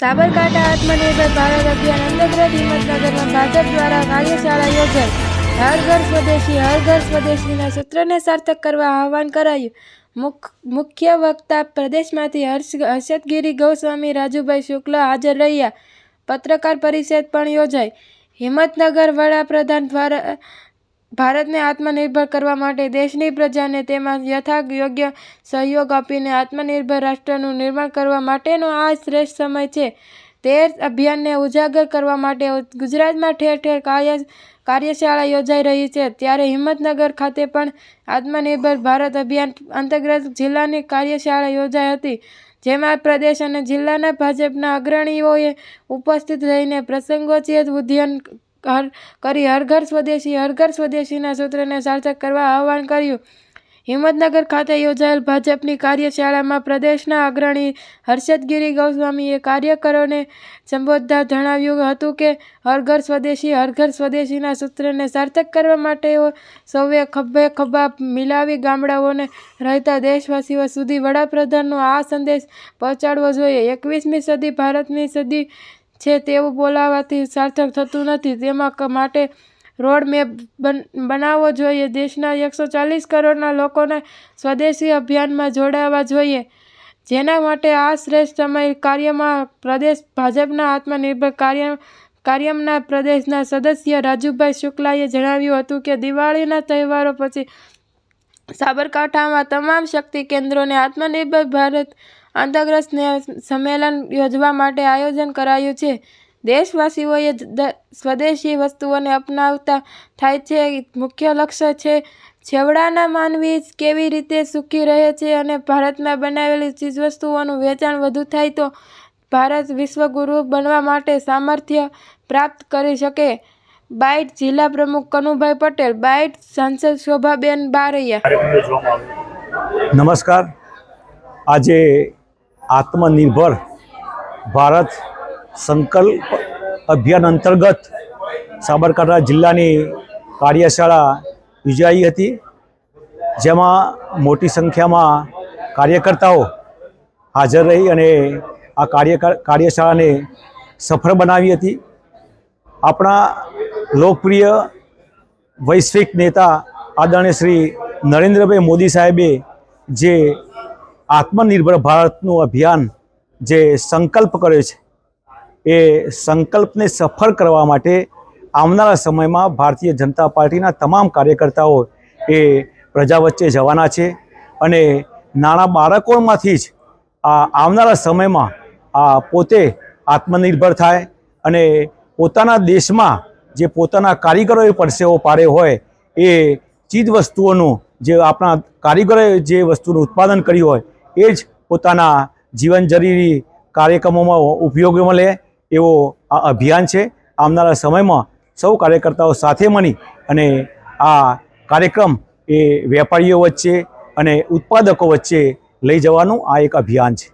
સાબરકાંઠા આત્મનિર્ભર ભારત અભિયાન અંતર્ગત હિંમતનગરમાં ભાજપ દ્વારા કાર્યશાળા યોજાઈ હર ઘર સ્વદેશી, હર ઘર સ્વદેશીના સૂત્રને સાર્થક કરવા આહવાન કરાયું. મુખ, મુખ્ય વક્તા પ્રદેશમાંથી હર્ષ, હર્ષદગીરી ગૌસ્વામી, રાજુભાઈ શુક્લ હાજર રહ્યા. પત્રકાર પરિષદ પણ યોજાઈ. હિંમતનગર વડાપ્રધાન દ્વારા ભારતને આત્મનિર્ભર કરવા માટે દેશની પ્રજાને તેમાં યથા યોગ્ય સહયોગ આપીને આત્મનિર્ભર રાષ્ટ્રનું નિર્માણ કરવા માટેનો આ શ્રેષ્ઠ સમય છે. તે અભિયાનને ઉજાગર કરવા માટે ગુજરાતમાં ઠેર ઠેર કાર્ય કાર્યશાળા યોજાઈ રહી છે. ત્યારે હિંમતનગર ખાતે પણ આત્મનિર્ભર ભારત અભિયાન અંતર્ગત જિલ્લાની કાર્યશાળા યોજાઈ હતી, જેમાં પ્રદેશ અને જિલ્લાના ભાજપના અગ્રણીઓએ ઉપસ્થિત રહીને પ્રસંગોચિત ઉદ્યાન હર, કરી હરઘર સ્વદેશી, હરઘર સ્વદેશીના સૂત્રને સાર્થક કરવા આહવાન કર્યું. હિંમતનગર ખાતે યોજાયેલ ભાજપની કાર્યશાળામાં પ્રદેશના અગ્રણી હર્ષદગીરી ગૌસ્વામીએ કાર્યકરોને સંબોધતા જણાવ્યું હતું કે, હરઘર સ્વદેશી, હરઘર સ્વદેશીના સૂત્રને સાર્થક કરવા માટે સૌએ ખભે ખભા મિલાવી ગામડાઓને રહેતા દેશવાસીઓ સુધી વડાપ્રધાનનો આ સંદેશ પહોંચાડવો જોઈએ. એકવીસમી સદી ભારતની સદી છે તેવું બોલાવવાથી સાર્થક થતું નથી. તેમાં માટે રોડ મેપ બન, બનાવવો જોઈએ. દેશના એકસો ચાલીસ કરોડના લોકોને સ્વદેશી અભિયાનમાં જોડાવા જોઈએ. જેના માટે આ શ્રેષ્ઠ સમય કાર્યમાં પ્રદેશ, ભાજપના આત્મનિર્ભર કાર્ય, કાર્યમના પ્રદેશના સદસ્ય રાજુભાઈ શુક્લાએ જણાવ્યું હતું કે દિવાળીના તહેવારો પછી સાબરકાંઠામાં તમામ શક્તિ કેન્દ્રોને આત્મનિર્ભર ભારત સ્નેહ સંમેલન યોજવા માટે આયોજન કરાયું છે. દેશવાસીઓએ સ્વદેશી વસ્તુઓને અપનાવતા થાય છે. મુખ્ય લક્ષ્ય છે, છેવડાના માનવી કેવી રીતે સુખી રહે છે અને ભારતમાં બનાવેલી ચીજવસ્તુઓનું વેચાણ વધુ થાય તો ભારત વિશ્વગુરુ બનવા માટે સામર્થ્ય પ્રાપ્ત કરી શકે. બાઇટ જિલ્લા પ્રમુખ કનુભાઈ પટેલ, બાઇટ સાંસદ શોભાબેન બારૈયા. નમસ્કાર. આજે આત્મનિર્ભર ભારત સંકલ્પ અભિયાન અંતર્ગત સાબરકાંઠા જિલ્લાની કાર્યશાળા યોજાઈ હતી, જેમાં મોટી સંખ્યામાં કાર્યકર્તાઓ હાજર રહી અને આ કાર્ય કાર્યશાળાને સફળ બનાવી હતી. આપણા લોકપ્રિય વૈશ્વિક નેતા આદરણીય શ્રી નરેન્દ્રભાઈ મોદી સાહેબે જે આત્મનિર્ભર ભારતનું અભિયાન જે સંકલ્પ કર્યો છે, એ સંકલ્પને સફળ કરવા માટે આવનારા સમયમાં ભારતીય જનતા પાર્ટીના તમામ કાર્યકર્તાઓ એ પ્રજા વચ્ચે જવાના છે અને નાના બાળકોમાંથી જ આ આવનારા સમયમાં આ પોતે આત્મનિર્ભર થાય અને પોતાના દેશમાં જે પોતાના કારીગરોએ પરસેવો પાડે હોય, એ ચીજ વસ્તુઓનું જે આપણા કારીગરોએ જે વસ્તુનું ઉત્પાદન કર્યું હોય એ જ પોતાના જીવન જરૂરી કાર્યક્રમોમાં ઉપયોગમાં લે એવો આ અભિયાન છે. આવનારા સમયમાં સૌ કાર્યકર્તાઓ સાથે મળી અને આ કાર્યક્રમ એ વેપારીઓ વચ્ચે અને ઉત્પાદકો વચ્ચે લઈ જવાનું આ એક અભિયાન છે.